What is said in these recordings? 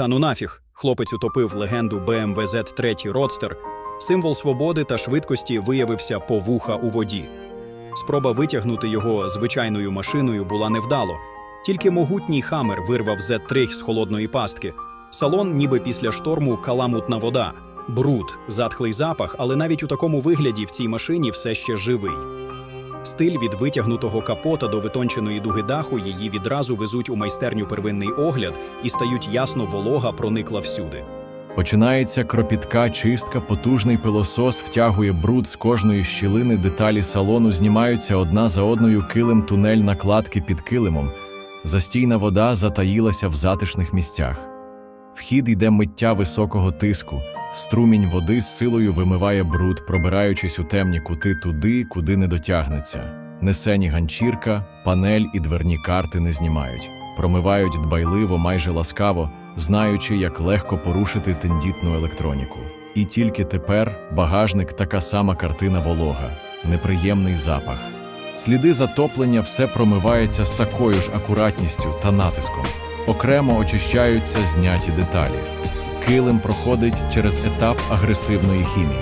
Та ну нафіг, хлопець утопив легенду BMW Z3 Roadster. Символ свободи та швидкості виявився по вуха у воді. Спроба витягнути його звичайною машиною була невдало. Тільки могутній хамер вирвав Z3 з холодної пастки. Салон, ніби після шторму, каламутна вода, бруд, затхлий запах, але навіть у такому вигляді в цій машині все ще живий. Стиль від витягнутого капота до витонченої дуги даху її відразу везуть у майстерню первинний огляд і стають ясно волога проникла всюди. Починається кропітка чистка, потужний пилосос втягує бруд з кожної щілини, деталі салону знімаються одна за одною килим тунель накладки під килимом. Застійна вода затаїлася в затишних місцях. Вхід йде миття високого тиску. Струмінь води з силою вимиває бруд, пробираючись у темні кути туди, куди не дотягнеться. Несені ганчірка, панель і дверні карти не знімають, промивають дбайливо, майже ласкаво, знаючи, як легко порушити тендітну електроніку. І тільки тепер багажник така сама картина волога, неприємний запах. Сліди затоплення все промивається з такою ж акуратністю та натиском. Окремо очищаються зняті деталі. Килим проходить через етап агресивної хімії.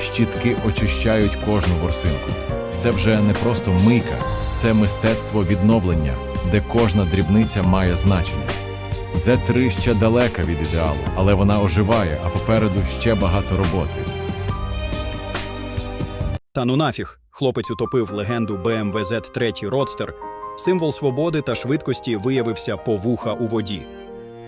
Щітки очищають кожну ворсинку. Це вже не просто мийка, це мистецтво відновлення, де кожна дрібниця має значення. З3 ще далека від ідеалу, але вона оживає, а попереду ще багато роботи. Та ну нафіг, хлопець утопив легенду BMW Z3 Roadster. Символ свободи та швидкості виявився по вуха у воді.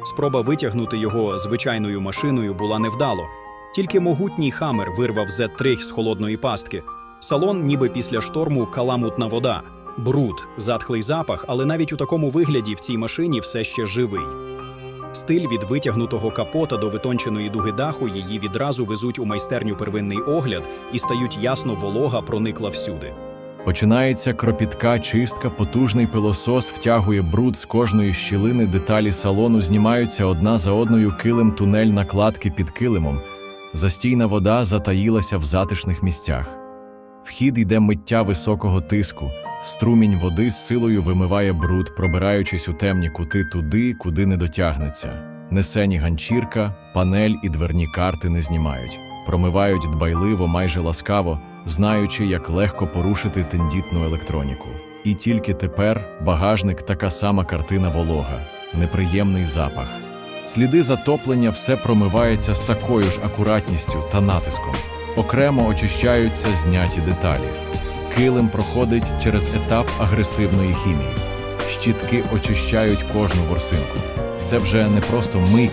Спроба витягнути його звичайною машиною була невдало. Тільки могутній хамер вирвав Z3 з холодної пастки. Салон, ніби після шторму, каламутна вода, бруд, затхлий запах, але навіть у такому вигляді в цій машині все ще живий. Стиль від витягнутого капота до витонченої дуги даху її відразу везуть у майстерню первинний огляд і стають ясно волога проникла всюди. Починається кропітка чистка, потужний пилосос втягує бруд з кожної щілини, деталі салону знімаються одна за одною килим тунель накладки під килимом. Застійна вода затаїлася в затишних місцях. Вхід йде миття високого тиску. Струмінь води з силою вимиває бруд, пробираючись у темні кути туди, куди не дотягнеться. Несені ганчірка, панель і дверні карти не знімають, промивають дбайливо, майже ласкаво, знаючи, як легко порушити тендітну електроніку. І тільки тепер багажник така сама картина волога, неприємний запах. Сліди затоплення все промивається з такою ж акуратністю та натиском. Окремо очищаються зняті деталі. Килим проходить через етап агресивної хімії. Щітки очищають кожну ворсинку. Це вже не просто мийка,